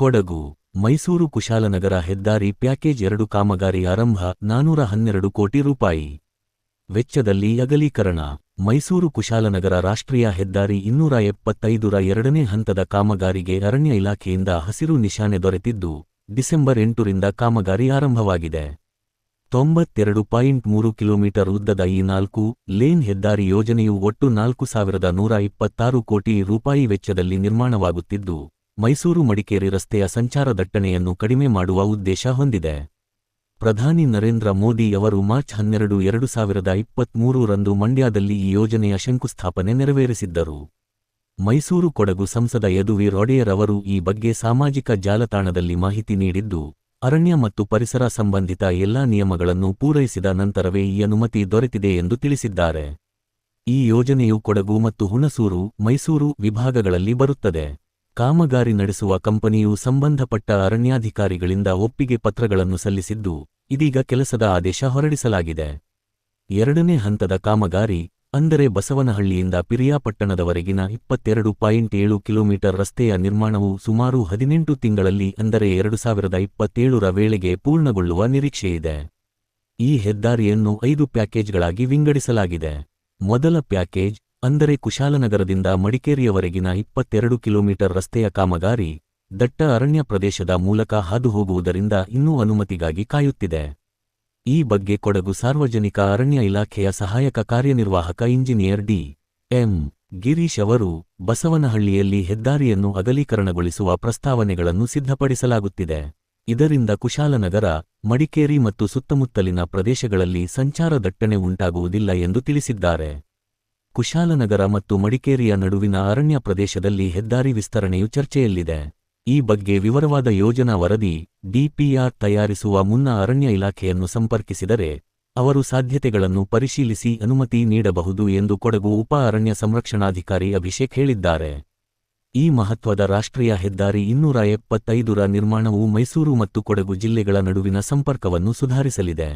ಕೊಡಗು, ಮೈಸೂರು ಕುಶಾಲನಗರ ಹೆದ್ದಾರಿ ಪ್ಯಾಕೇಜ್ ಎರಡು ಕಾಮಗಾರಿ ಆರಂಭ, ನಾನೂರ ಹನ್ನೆರಡು ಕೋಟಿ ರೂಪಾಯಿ. ವೆಚ್ಚದಲ್ಲಿ ಅಗಲೀಕರಣ, ಮೈಸೂರು ಕುಶಾಲನಗರ ರಾಷ್ಟ್ರೀಯ ಹೆದ್ದಾರಿ ಇನ್ನೂರ ಎಪ್ಪತ್ತೈದರ ಎರಡನೇ ಹಂತದ ಕಾಮಗಾರಿಗೆ ಅರಣ್ಯ ಇಲಾಖೆಯಿಂದ ಹಸಿರು ನಿಶಾನೆ ದೊರೆತಿದ್ದು, ಡಿಸೆಂಬರ್ ಎಂಟರಿಂದ ಕಾಮಗಾರಿ ಆರಂಭವಾಗಿದೆ. ತೊಂಬತ್ತೆರಡು ಪಾಯಿಂಟ್ ಮೂರು ಕಿಲೋಮೀಟರ್ ಉದ್ದದ ಈ ನಾಲ್ಕು ಲೇನ್ ಹೆದ್ದಾರಿ ಯೋಜನೆಯು ಒಟ್ಟು ನಾಲ್ಕು ಸಾವಿರದ ನೂರ ಇಪ್ಪತ್ತಾರು ಕೋಟಿ ರೂಪಾಯಿ ವೆಚ್ಚದಲ್ಲಿ ನಿರ್ಮಾಣವಾಗುತ್ತಿದ್ದು ಮೈಸೂರು ಮಡಿಕೇರಿ ರಸ್ತೆಯ ಸಂಚಾರ ದಟ್ಟಣೆಯನ್ನು ಕಡಿಮೆ ಮಾಡುವ ಉದ್ದೇಶ ಹೊಂದಿದೆ. ಪ್ರಧಾನಿ ನರೇಂದ್ರ ಮೋದಿ ಅವರು ಮಾರ್ಚ್ ಹನ್ನೆರಡು ಎರಡು ಸಾವಿರದ ಇಪ್ಪತ್ಮೂರು ರಂದು ಮಂಡ್ಯದಲ್ಲಿ ಈ ಯೋಜನೆಯ ಶಂಕುಸ್ಥಾಪನೆ ನೆರವೇರಿಸಿದ್ದರು. ಮೈಸೂರು ಕೊಡಗು ಸಂಸದ ಯದುವಿ ರೊಡೆಯರ್ ಅವರು ಈ ಬಗ್ಗೆ ಸಾಮಾಜಿಕ ಜಾಲತಾಣದಲ್ಲಿ ಮಾಹಿತಿ ನೀಡಿದ್ದು, ಅರಣ್ಯ ಮತ್ತು ಪರಿಸರ ಸಂಬಂಧಿತ ಎಲ್ಲಾ ನಿಯಮಗಳನ್ನು ಪೂರೈಸಿದ ನಂತರವೇ ಈ ಅನುಮತಿ ದೊರೆತಿದೆ ಎಂದು ತಿಳಿಸಿದ್ದಾರೆ. ಈ ಯೋಜನೆಯು ಕೊಡಗು ಮತ್ತು ಹುಣಸೂರು, ಮೈಸೂರು ವಿಭಾಗಗಳಲ್ಲಿ ಬರುತ್ತದೆ. ಕಾಮಗಾರಿ ನಡೆಸುವ ಕಂಪನಿಯು ಸಂಬಂಧಪಟ್ಟ ಅರಣ್ಯಾಧಿಕಾರಿಗಳಿಂದ ಒಪ್ಪಿಗೆ ಪತ್ರಗಳನ್ನು ಸಲ್ಲಿಸಿದ್ದು, ಇದೀಗ ಕೆಲಸದ ಆದೇಶ ಹೊರಡಿಸಲಾಗಿದೆ. ಎರಡನೇ ಹಂತದ ಕಾಮಗಾರಿ, ಅಂದರೆ ಬಸವನಹಳ್ಳಿಯಿಂದ ಪಿರಿಯಾಪಟ್ಟಣದವರೆಗಿನ ಇಪ್ಪತ್ತೆರಡು ಪಾಯಿಂಟ್ ಏಳು ಕಿಲೋಮೀಟರ್ ರಸ್ತೆಯ ನಿರ್ಮಾಣವು ಸುಮಾರು ಹದಿನೆಂಟು ತಿಂಗಳಲ್ಲಿ, ಅಂದರೆ ಎರಡು ಸಾವಿರದ ಇಪ್ಪತ್ತೇಳರ ವೇಳೆಗೆ ಪೂರ್ಣಗೊಳ್ಳುವ ನಿರೀಕ್ಷೆಯಿದೆ. ಈ ಹೆದ್ದಾರಿಯನ್ನು ಐದು ಪ್ಯಾಕೇಜ್ಗಳಾಗಿ ವಿಂಗಡಿಸಲಾಗಿದೆ. ಮೊದಲ ಪ್ಯಾಕೇಜ್ ಅಂದರೆ ಕುಶಾಲನಗರದಿಂದ ಮಡಿಕೇರಿಯವರೆಗಿನ ಇಪ್ಪತ್ತೆರಡು ಕಿಲೋಮೀಟರ್ ರಸ್ತೆಯ ಕಾಮಗಾರಿ ದಟ್ಟ ಅರಣ್ಯ ಪ್ರದೇಶದ ಮೂಲಕ ಹಾದುಹೋಗುವುದರಿಂದ ಇನ್ನೂ ಅನುಮತಿಗಾಗಿ ಕಾಯುತ್ತಿದೆ. ಈ ಬಗ್ಗೆ ಕೊಡಗು ಸಾರ್ವಜನಿಕ ಅರಣ್ಯ ಇಲಾಖೆಯ ಸಹಾಯಕ ಕಾರ್ಯನಿರ್ವಾಹಕ ಇಂಜಿನಿಯರ್ ಡಿ ಎಂ ಗಿರೀಶ್ ಅವರು ಬಸವನಹಳ್ಳಿಯಲ್ಲಿ ಹೆದ್ದಾರಿಯನ್ನು ಅಗಲೀಕರಣಗೊಳಿಸುವ ಪ್ರಸ್ತಾವನೆಗಳನ್ನು ಸಿದ್ಧಪಡಿಸಲಾಗುತ್ತಿದೆ. ಇದರಿಂದ ಕುಶಾಲನಗರ, ಮಡಿಕೇರಿ ಮತ್ತು ಸುತ್ತಮುತ್ತಲಿನ ಪ್ರದೇಶಗಳಲ್ಲಿ ಸಂಚಾರ ದಟ್ಟಣೆ ಉಂಟಾಗುವುದಿಲ್ಲ ಎಂದು ತಿಳಿಸಿದ್ದಾರೆ. ಕುಶಾಲನಗರ ಮತ್ತು ಮಡಿಕೇರಿಯ ನಡುವಿನ ಅರಣ್ಯ ಪ್ರದೇಶದಲ್ಲಿ ಹೆದ್ದಾರಿ ವಿಸ್ತರಣೆಯು ಚರ್ಚೆಯಲ್ಲಿದೆ. ಈ ಬಗ್ಗೆ ವಿವರವಾದ ಯೋಜನಾ ವರದಿ ಡಿಪಿಆರ್ ತಯಾರಿಸುವ ಮುನ್ನ ಅರಣ್ಯ ಇಲಾಖೆಯನ್ನು ಸಂಪರ್ಕಿಸಿದರೆ ಅವರು ಸಾಧ್ಯತೆಗಳನ್ನು ಪರಿಶೀಲಿಸಿ ಅನುಮತಿ ನೀಡಬಹುದು ಎಂದು ಕೊಡಗು ಉಪ ಅರಣ್ಯ ಸಂರಕ್ಷಣಾಧಿಕಾರಿ ಅಭಿಷೇಕ್ ಹೇಳಿದ್ದಾರೆ. ಈ ಮಹತ್ವದ ರಾಷ್ಟ್ರೀಯ ಹೆದ್ದಾರಿ ಇನ್ನೂರ ಎಪ್ಪತ್ತೈದರ ನಿರ್ಮಾಣವು ಮೈಸೂರು ಮತ್ತು ಕೊಡಗು ಜಿಲ್ಲೆಗಳ ನಡುವಿನ ಸಂಪರ್ಕವನ್ನು ಸುಧಾರಿಸಲಿದೆ.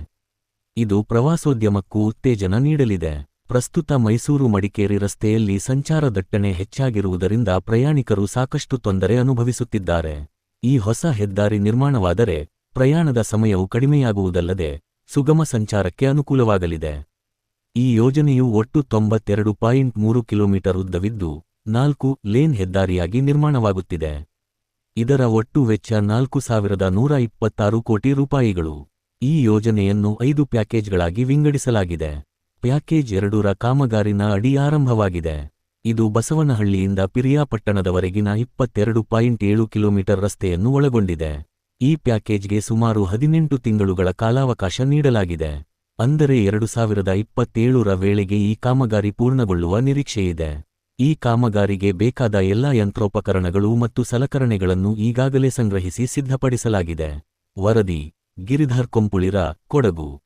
ಇದು ಪ್ರವಾಸೋದ್ಯಮಕ್ಕೂ ಉತ್ತೇಜನ ನೀಡಲಿದೆ. ಪ್ರಸ್ತುತ ಮೈಸೂರು ಮಡಿಕೇರಿ ರಸ್ತೆಯಲ್ಲಿ ಸಂಚಾರ ದಟ್ಟಣೆ ಹೆಚ್ಚಾಗಿರುವುದರಿಂದ ಪ್ರಯಾಣಿಕರು ಸಾಕಷ್ಟು ತೊಂದರೆ ಅನುಭವಿಸುತ್ತಿದ್ದಾರೆ. ಈ ಹೊಸ ಹೆದ್ದಾರಿ ನಿರ್ಮಾಣವಾದರೆ ಪ್ರಯಾಣದ ಸಮಯವು ಕಡಿಮೆಯಾಗುವುದಲ್ಲದೆ ಸುಗಮ ಸಂಚಾರಕ್ಕೆ ಅನುಕೂಲವಾಗಲಿದೆ. ಈ ಯೋಜನೆಯು ಒಟ್ಟು ತೊಂಬತ್ತೆರಡು ಪಾಯಿಂಟ್ ಮೂರು ಕಿಲೋಮೀಟರ್ ಉದ್ದವಿದ್ದು, ನಾಲ್ಕು ಲೇನ್ ಹೆದ್ದಾರಿಯಾಗಿ ನಿರ್ಮಾಣವಾಗುತ್ತಿದೆ. ಇದರ ಒಟ್ಟು ವೆಚ್ಚ ನಾಲ್ಕು ಸಾವಿರದ ನೂರ ಇಪ್ಪತ್ತಾರು ಕೋಟಿ ರೂಪಾಯಿಗಳು. ಈ ಯೋಜನೆಯನ್ನು ಐದು ಪ್ಯಾಕೇಜ್ಗಳಾಗಿ ವಿಂಗಡಿಸಲಾಗಿದೆ. ಪ್ಯಾಕೇಜ್ ಎರಡೂರ ಕಾಮಗಾರಿನ ಅಡಿ ಆರಂಭವಾಗಿದೆ. ಇದು ಬಸವನಹಳ್ಳಿಯಿಂದ ಪಿರಿಯಾಪಟ್ಟಣದವರೆಗಿನ ಇಪ್ಪತ್ತೆರಡು ಪಾಯಿಂಟ್ ಏಳು ಕಿಲೋಮೀಟರ್ ರಸ್ತೆಯನ್ನು ಒಳಗೊಂಡಿದೆ. ಈ ಪ್ಯಾಕೇಜ್ಗೆ ಸುಮಾರು ಹದಿನೆಂಟು ತಿಂಗಳುಗಳ ಕಾಲಾವಕಾಶ ನೀಡಲಾಗಿದೆ. ಅಂದರೆ ಎರಡು ಸಾವಿರದ ಇಪ್ಪತ್ತೇಳರ ವೇಳೆಗೆ ಈ ಕಾಮಗಾರಿ ಪೂರ್ಣಗೊಳ್ಳುವ ನಿರೀಕ್ಷೆಯಿದೆ. ಈ ಕಾಮಗಾರಿಗೆ ಬೇಕಾದ ಎಲ್ಲಾ ಯಂತ್ರೋಪಕರಣಗಳು ಮತ್ತು ಸಲಕರಣೆಗಳನ್ನು ಈಗಾಗಲೇ ಸಂಗ್ರಹಿಸಿ ಸಿದ್ಧಪಡಿಸಲಾಗಿದೆ. ವರದಿ, ಗಿರಿಧರ್ ಕೊಂಪುಳಿರ, ಕೊಡಗು.